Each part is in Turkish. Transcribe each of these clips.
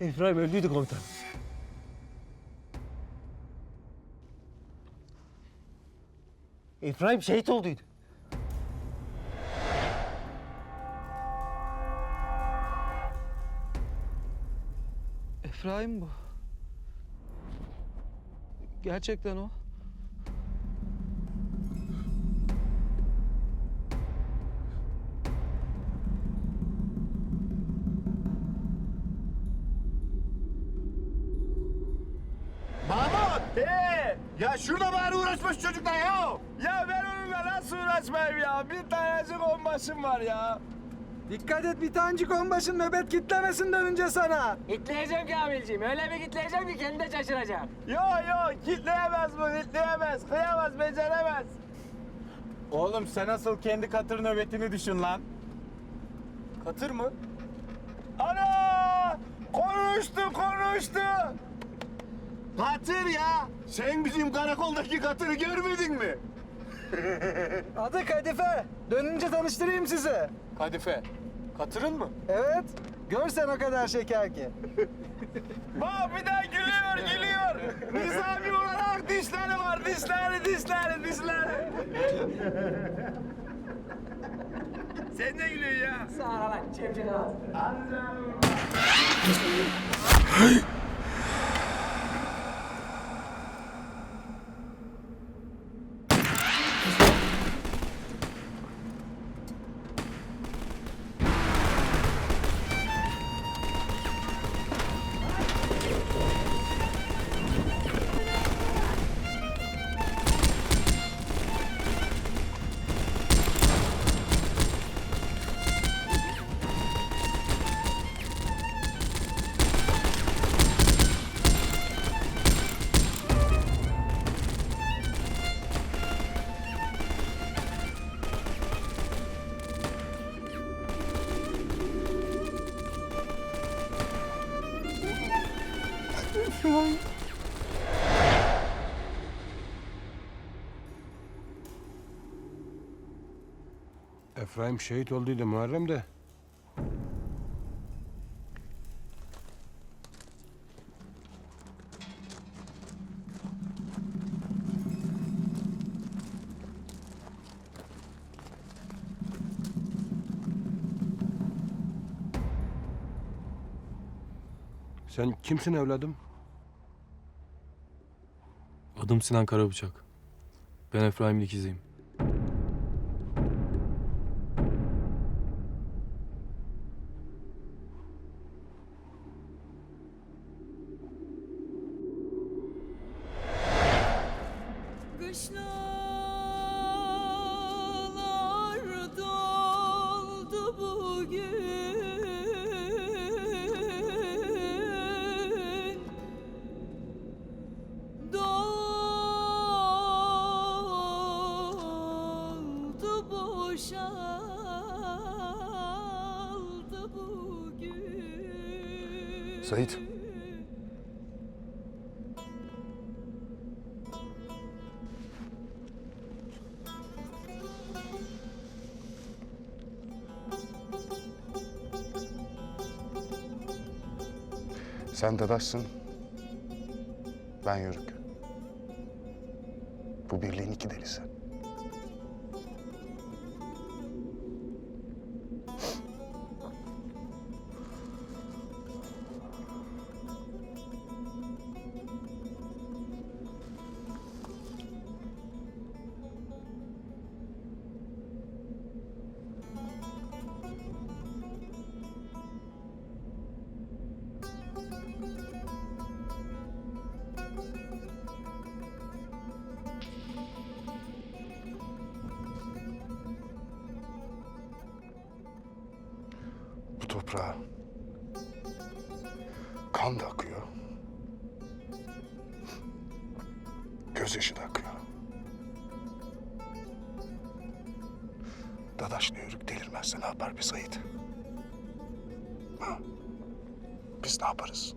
İbrahim öldüydü komutan. İbrahim şehit olduydu. Efraim bu. Gerçekten o. bari uğraşmış çocuklar ya. Ya ben onunla nasıl uğraşmayayım ya? Bir tanecik onbaşım var ya. Dikkat et bir tanecik onbaşın nöbet kitlemesin önce sana. Kitleyeceğim Kamilciğim. Öyle bir kitleyeceğim ki kendi de şaşıracak. Yo yo kitleyemez bu kitleyemez. Kıyamaz beceremez. Oğlum sen asıl kendi katır nöbetini düşün lan. Katır mı? Ana! Konuştu konuştu. Katır ya. Sen bizim karakoldaki katırı görmedin mi? Adı Kadife. Dönünce tanıştırayım sizi. Kadife. Katırın mı? Evet. Görsen o kadar şeker ki. Bak bir daha gülüyor gülüyor. Nizami olarak dişleri var dişleri dişleri dişleri. Sen ne gülüyorsun ya? Sağ ol lan çevçin ağzı. Efraim şehit olduydu Muharrem de. Sen kimsin evladım? Adım Sinan Karabıçak. Ben Efraim'in ikiziyim. Kışlalar boşaldı bugün Sait. Sen Dadaş'sın. Ben Yörük. Bu birliğin iki delisi. Toprağa kan da akıyor. Gözyaşı da akıyor. Dadaş'la Yörük delirmezse ne yapar bir Sait? Ha? Biz ne yaparız?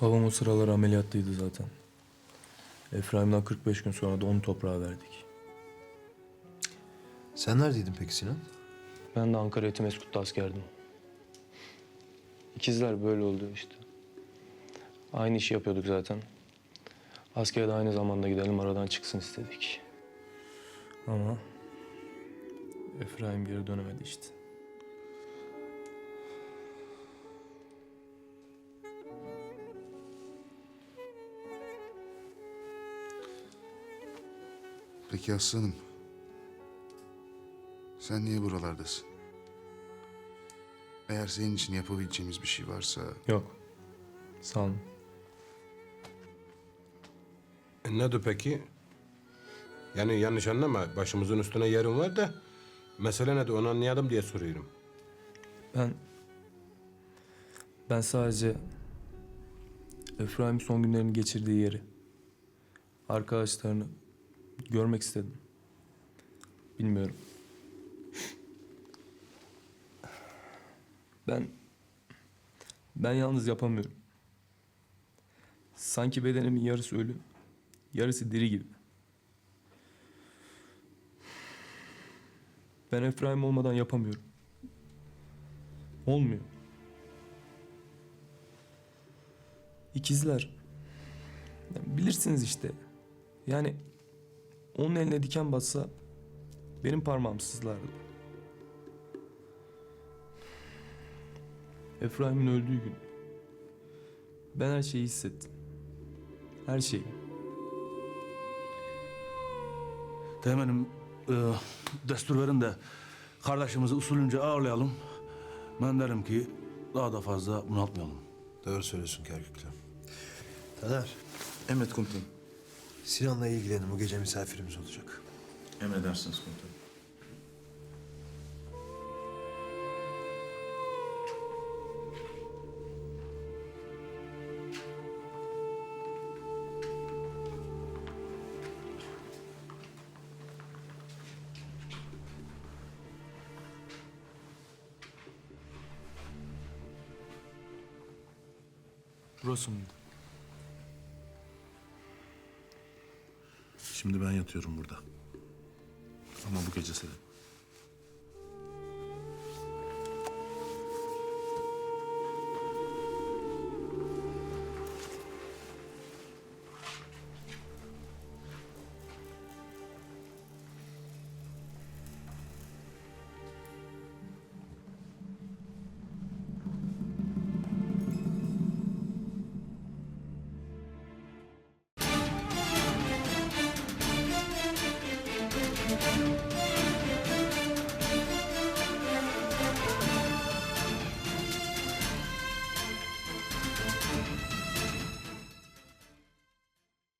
Babam o sıralar ameliyatlıydı zaten. Efraim'den 45 gün sonra da onu toprağa verdik. Sen neredeydin peki Sinan? Ben de Ankara Etimeskut'ta askerdim. İkizler böyle oldu işte. Aynı işi yapıyorduk zaten. Askere de aynı zamanda gidelim aradan çıksın istedik. Ama Efraim geri dönemedi işte. Peki aslanım. Sen niye buralardasın? Eğer senin için yapabileceğimiz bir şey varsa... Yok. Sağ olun. E, nedir peki? Yani yanlış anlama. Başımızın üstüne yerin var da... Mesele nedir onu anlayalım diye soruyorum. Ben... Ben sadece... Efraim son günlerini geçirdiği yeri... Arkadaşlarını... Görmek istedim. Bilmiyorum. Ben... Ben yalnız yapamıyorum. Sanki bedenimin yarısı ölü, yarısı diri gibi. Ben Efraim olmadan yapamıyorum. Olmuyor. İkizler. Bilirsiniz işte. Yani onun eline diken bassa benim parmağım sızlardı. Efraim'in öldüğü gün ben her şeyi hissettim. Her şeyi. Teğmenim e, destur verin de kardeşimizi usulünce ağırlayalım. Ben derim ki daha da fazla bunaltmayalım. Doğru söylüyorsun Kerkük'le. Taner, Emret komutanım. Sinan'la ilgilenin. Bu gece misafirimiz olacak. Emredersiniz komutanım. Burası mıydı? Şimdi ben yatıyorum burada. Ama bu gece senin.